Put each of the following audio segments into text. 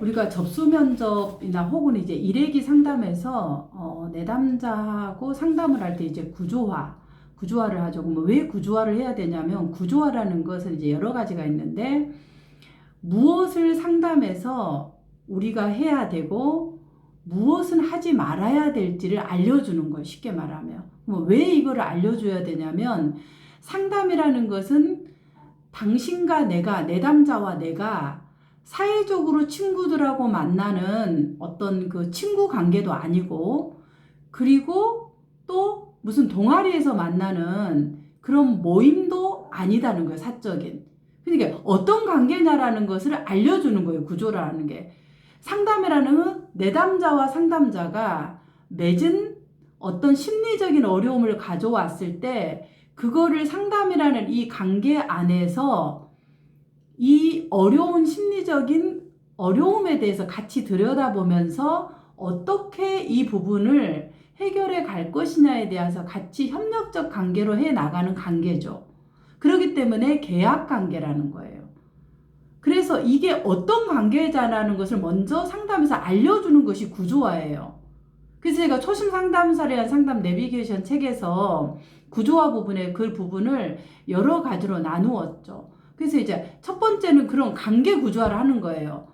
우리가 접수 면접이나 혹은 이제 일회기 상담에서 어, 내담자하고 상담을 할 때 이제 구조화, 구조화를 하죠. 그럼 왜 구조화를 해야 되냐면 구조화라는 것은 이제 여러 가지가 있는데 무엇을 상담해서 우리가 해야 되고 무엇은 하지 말아야 될지를 알려주는 거예요. 쉽게 말하면. 왜 이거를 알려줘야 되냐면 상담이라는 것은 당신과 내가, 내담자와 내가 사회적으로 친구들하고 만나는 어떤 그 친구 관계도 아니고, 그리고 또 무슨 동아리에서 만나는 그런 모임도 아니다는 거예요, 사적인. 그러니까 어떤 관계냐라는 것을 알려주는 거예요, 구조라는 게. 상담이라는 건 내담자와 상담자가 맺은 어떤 심리적인 어려움을 가져왔을 때, 그거를 상담이라는 이 관계 안에서 이 어려운 심리적인 어려움에 대해서 같이 들여다보면서 어떻게 이 부분을 해결해 갈 것이냐에 대해서 같이 협력적 관계로 해 나가는 관계죠. 그렇기 때문에 계약 관계라는 거예요. 그래서 이게 어떤 관계자라는 것을 먼저 상담에서 알려주는 것이 구조화예요. 그래서 제가 초심 상담사에 대한 상담 내비게이션 책에서 구조화 부분의 그 부분을 여러 가지로 나누었죠. 그래서 이제 첫 번째는 그런 관계 구조화를 하는 거예요.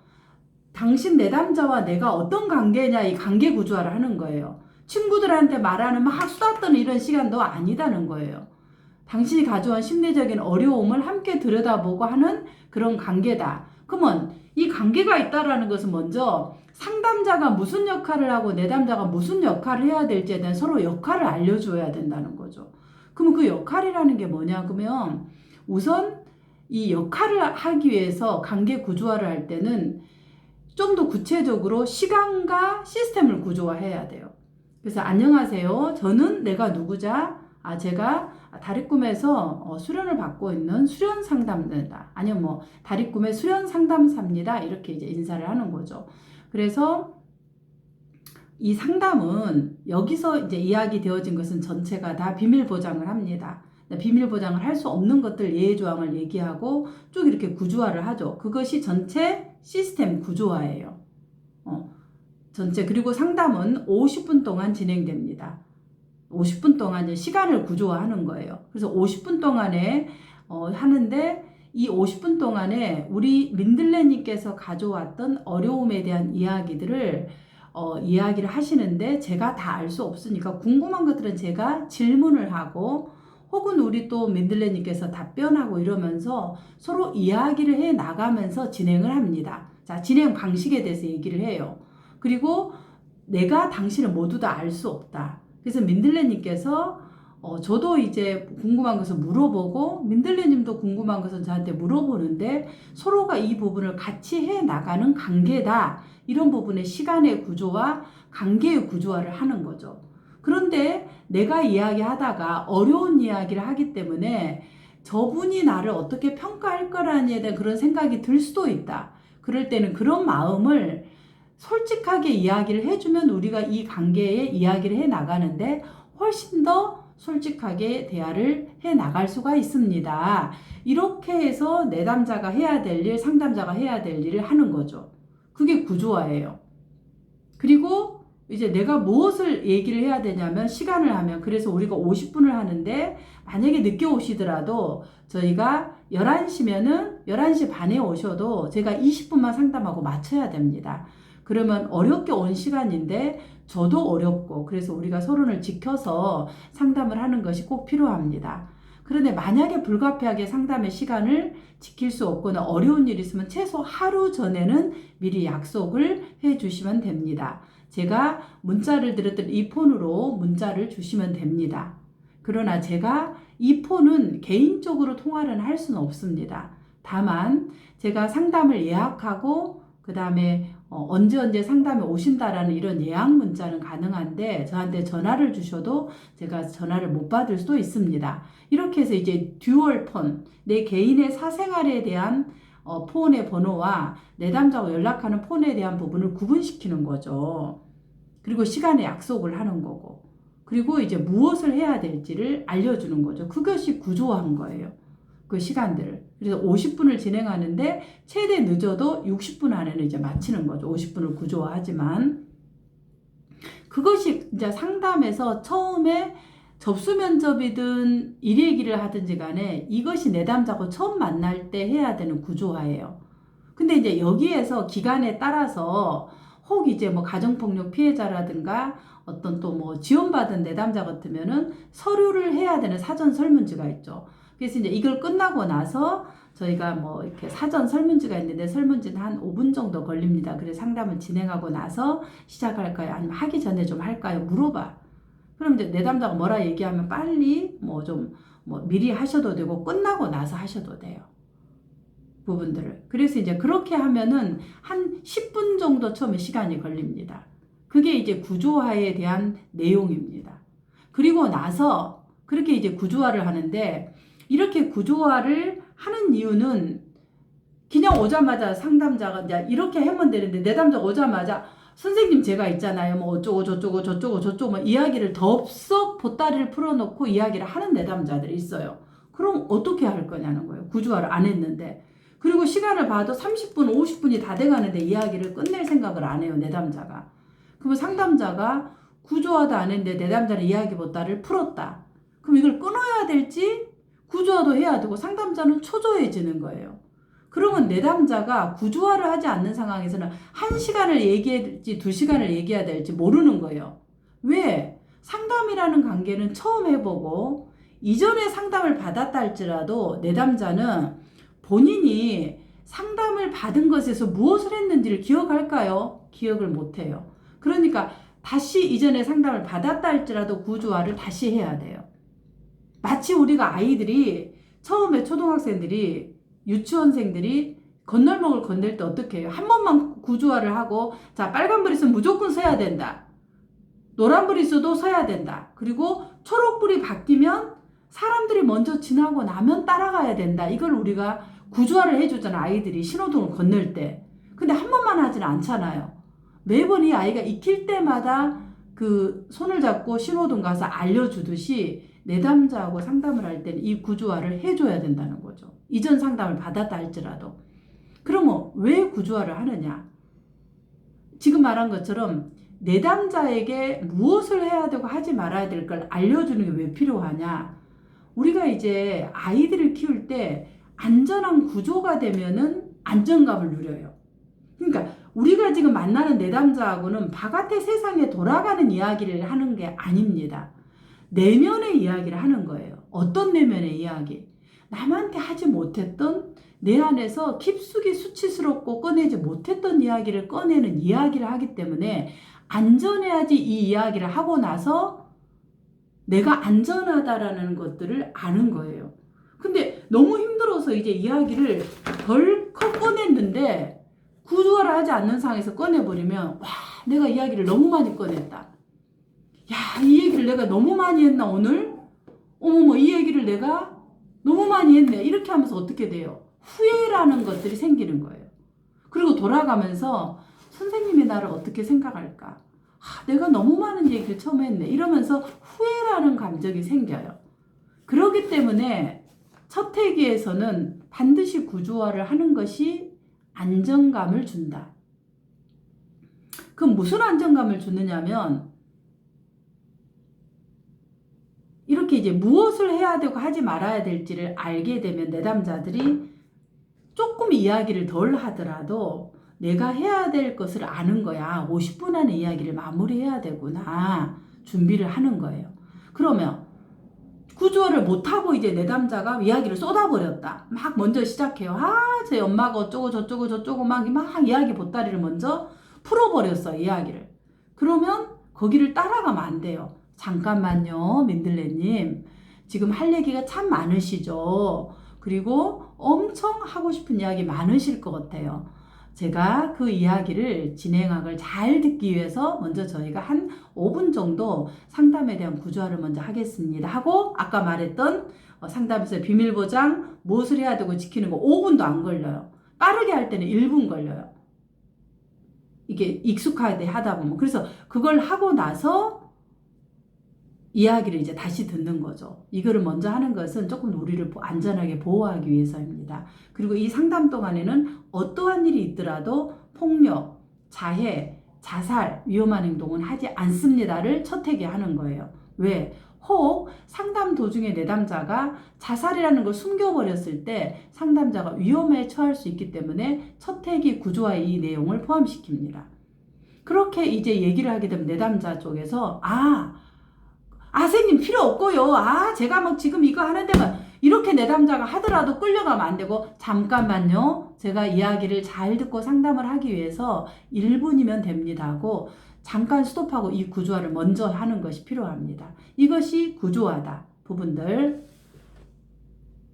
당신 내담자와 내가 어떤 관계냐 이 관계 구조화를 하는 거예요. 친구들한테 말하는 막 수다 떠는 이런 시간도 아니다는 거예요. 당신이 가져온 심리적인 어려움을 함께 들여다보고 하는 그런 관계다. 그러면 이 관계가 있다라는 것은 먼저 상담자가 무슨 역할을 하고 내담자가 무슨 역할을 해야 될지에 대한 서로 역할을 알려줘야 된다는 거죠. 그러면 그 역할이라는 게 뭐냐? 그러면 우선 이 역할을 하기 위해서 관계 구조화를 할 때는 좀 더 구체적으로 시간과 시스템을 구조화해야 돼요. 그래서 안녕하세요. 저는 내가 누구자? 아, 제가 다리 꿈에서 어, 수련을 받고 있는 수련 상담자다. 아니면 뭐 다리 꿈의 수련 상담사입니다. 이렇게 이제 인사를 하는 거죠. 그래서 이 상담은 여기서 이제 이야기 되어진 것은 전체가 다 비밀 보장을 합니다. 비밀 보장을 할 수 없는 것들 예외 조항을 얘기하고 쭉 이렇게 구조화를 하죠. 그것이 전체 시스템 구조화예요. 어, 전체 그리고 상담은 50분 동안 진행됩니다. 50분 동안 시간을 구조화하는 거예요. 그래서 50분 동안에 어, 하는데 이 50분 동안에 우리 민들레님께서 가져왔던 어려움에 대한 이야기들을 어, 이야기를 하시는데 제가 다 알 수 없으니까 궁금한 것들은 제가 질문을 하고 혹은 우리 또 민들레님께서 답변하고 이러면서 서로 이야기를 해 나가면서 진행을 합니다. 자, 진행 방식에 대해서 얘기를 해요. 그리고 내가 당신을 모두 다 알 수 없다. 그래서 민들레님께서 어, 저도 이제 궁금한 것을 물어보고 민들레님도 궁금한 것을 저한테 물어보는데 서로가 이 부분을 같이 해 나가는 관계다. 이런 부분의 시간의 구조와 관계의 구조화를 하는 거죠. 그런데 내가 이야기하다가 어려운 이야기를 하기 때문에 저분이 나를 어떻게 평가할 거라니에 대한 그런 생각이 들 수도 있다. 그럴 때는 그런 마음을 솔직하게 이야기를 해주면 우리가 이 관계에 이야기를 해 나가는데 훨씬 더 솔직하게 대화를 해 나갈 수가 있습니다. 이렇게 해서 내담자가 해야 될 일, 상담자가 해야 될 일을 하는 거죠. 그게 구조화예요. 그리고 이제 내가 무엇을 얘기를 해야 되냐면 시간을 하면 그래서 우리가 50분을 하는데 만약에 늦게 오시더라도 저희가 11시면은 11시 반에 오셔도 제가 20분만 상담하고 마쳐야 됩니다. 그러면 어렵게 온 시간인데 저도 어렵고 그래서 우리가 서론을 지켜서 상담을 하는 것이 꼭 필요합니다. 그런데 만약에 불가피하게 상담의 시간을 지킬 수 없거나 어려운 일이 있으면 최소 하루 전에는 미리 약속을 해 주시면 됩니다. 제가 문자를 드렸던 이 폰으로 문자를 주시면 됩니다. 그러나 제가 이 폰은 개인적으로 통화를 할 수는 없습니다. 다만 제가 상담을 예약하고 그 다음에 어, 언제 언제 상담에 오신다라는 이런 예약 문자는 가능한데 저한테 전화를 주셔도 제가 전화를 못 받을 수도 있습니다. 이렇게 해서 이제 듀얼 폰, 내 개인의 사생활에 대한 어, 폰의 번호와 내담자와 연락하는 폰에 대한 부분을 구분시키는 거죠. 그리고 시간에 약속을 하는 거고. 그리고 이제 무엇을 해야 될지를 알려주는 거죠. 그것이 구조한 거예요. 그 시간들을. 그래서 50분을 진행하는데 최대 늦어도 60분 안에는 이제 마치는 거죠. 50분을 구조화하지만 그것이 이제 상담에서 처음에 접수 면접이든 일 얘기를 하든지 간에 이것이 내담자고 처음 만날 때 해야 되는 구조화예요. 근데 이제 여기에서 기간에 따라서 혹 이제 뭐 가정폭력 피해자라든가 어떤 또 뭐 지원받은 내담자 같으면은 서류를 해야 되는 사전 설문지가 있죠. 그래서 이제 이걸 끝나고 나서 저희가 뭐 이렇게 사전 설문지가 있는데 설문지는 한 5분 정도 걸립니다. 그래서 상담을 진행하고 나서 시작할까요? 아니면 하기 전에 좀 할까요? 물어봐. 그럼 이제 내담자가 뭐라 얘기하면 빨리 뭐 좀뭐 미리 하셔도 되고 끝나고 나서 하셔도 돼요. 부분들을. 그래서 이제 그렇게 하면은 한 10분 정도 처음에 시간이 걸립니다. 그게 이제 구조화에 대한 내용입니다. 그리고 나서 그렇게 이제 구조화를 하는데 이렇게 구조화를 하는 이유는 그냥 오자마자 상담자가 이제 이렇게 하면 되는데 내담자 오자마자 선생님 제가 있잖아요. 뭐 어쩌고 저쩌고 저쩌고 저쩌고 뭐 이야기를 덥석 보따리를 풀어놓고 이야기를 하는 내담자들이 있어요. 그럼 어떻게 할 거냐는 거예요. 구조화를 안 했는데. 그리고 시간을 봐도 30분, 50분이 다 돼가는데 이야기를 끝낼 생각을 안 해요. 내담자가. 그러면 상담자가 구조화도 안 했는데 내담자는 이야기 보따리를 풀었다. 그럼 이걸 끊어야 될지 구조화도 해야 되고 상담자는 초조해지는 거예요. 그러면 내담자가 구조화를 하지 않는 상황에서는 한 시간을 얘기해야 될지 두 시간을 얘기해야 될지 모르는 거예요. 왜? 상담이라는 관계는 처음 해보고 이전에 상담을 받았다 할지라도 내담자는 본인이 상담을 받은 것에서 무엇을 했는지를 기억할까요? 기억을 못해요. 그러니까 다시 이전에 상담을 받았다 할지라도 구조화를 다시 해야 돼요. 마치 우리가 아이들이 처음에 초등학생들이 유치원생들이 건널목을 건널 때 어떻게 해요? 한 번만 구조화를 하고 자 빨간불 있으면 무조건 서야 된다. 노란불 있어도 서야 된다. 그리고 초록불이 바뀌면 사람들이 먼저 지나고 나면 따라가야 된다. 이걸 우리가 구조화를 해주잖아 아이들이 신호등을 건널 때. 근데 한 번만 하지는 않잖아요. 매번 이 아이가 익힐 때마다 그 손을 잡고 신호등 가서 알려주듯이 내담자하고 상담을 할 때는 이 구조화를 해줘야 된다는 거죠. 이전 상담을 받았다 할지라도. 그러면 왜 구조화를 하느냐? 지금 말한 것처럼 내담자에게 무엇을 해야 되고 하지 말아야 될 걸 알려주는 게 왜 필요하냐? 우리가 이제 아이들을 키울 때 안전한 구조가 되면은 안정감을 누려요. 그러니까 우리가 지금 만나는 내담자하고는 바깥의 세상에 돌아가는 이야기를 하는 게 아닙니다. 내면의 이야기를 하는 거예요. 어떤 내면의 이야기? 남한테 하지 못했던 내 안에서 깊숙이 수치스럽고 꺼내지 못했던 이야기를 꺼내는 이야기를 하기 때문에 안전해야지 이 이야기를 하고 나서 내가 안전하다라는 것들을 아는 거예요. 근데 너무 힘들어서 이제 이야기를 덜컥 꺼냈는데 구조화를 하지 않는 상황에서 꺼내버리면 와 내가 이야기를 너무 많이 꺼냈다. 야 이 얘기를 내가 너무 많이 했나 오늘? 어머머 이 얘기를 내가 너무 많이 했네. 이렇게 하면서 어떻게 돼요? 후회라는 것들이 생기는 거예요. 그리고 돌아가면서 선생님이 나를 어떻게 생각할까? 아, 내가 너무 많은 얘기를 처음 했네. 이러면서 후회라는 감정이 생겨요. 그렇기 때문에 첫 회기에서는 반드시 구조화를 하는 것이 안정감을 준다. 그럼 무슨 안정감을 주느냐면 이렇게 이제 무엇을 해야 되고 하지 말아야 될지를 알게 되면 내담자들이 조금 이야기를 덜 하더라도 내가 해야 될 것을 아는 거야. 50분 안에 이야기를 마무리해야 되구나. 준비를 하는 거예요. 그러면 구조를 못하고 이제 내담자가 이야기를 쏟아버렸다. 막 먼저 시작해요. 아, 제 엄마가 어쩌고 저쩌고 저쩌고 막, 막 이야기 보따리를 먼저 풀어버렸어, 이야기를. 그러면 거기를 따라가면 안 돼요. 잠깐만요, 민들레님. 지금 할 얘기가 참 많으시죠? 그리고 엄청 하고 싶은 이야기 많으실 것 같아요. 제가 그 이야기를 진행학을 잘 듣기 위해서 먼저 저희가 한 5분 정도 상담에 대한 구조화를 먼저 하겠습니다. 하고 아까 말했던 어, 상담에서 비밀 보장 무엇을 해야 되고 지키는 거 5분도 안 걸려요. 빠르게 할 때는 1분 걸려요. 이게 익숙하게 하다 보면 그래서 그걸 하고 나서 이야기를 이제 다시 듣는 거죠. 이거를 먼저 하는 것은 조금 우리를 보- 안전하게 보호하기 위해서입니다. 그리고 이 상담 동안에는 어떠한 일이 있더라도 폭력, 자해, 자살, 위험한 행동은 하지 않습니다를 첫해기 하는 거예요. 왜? 혹 상담 도중에 내담자가 자살이라는 걸 숨겨버렸을 때 상담자가 위험에 처할 수 있기 때문에 첫해기 구조와 이 내용을 포함시킵니다. 그렇게 이제 얘기를 하게 되면 내담자 쪽에서 아, 아, 선생님 필요 없고요. 아, 제가 뭐 지금 이거 하는데만 이렇게 내담자가 하더라도 끌려가면 안 되고 잠깐만요. 제가 이야기를 잘 듣고 상담을 하기 위해서 1분이면 됩니다고 잠깐 스톱하고 이 구조화를 먼저 하는 것이 필요합니다. 이것이 구조화다. 부분들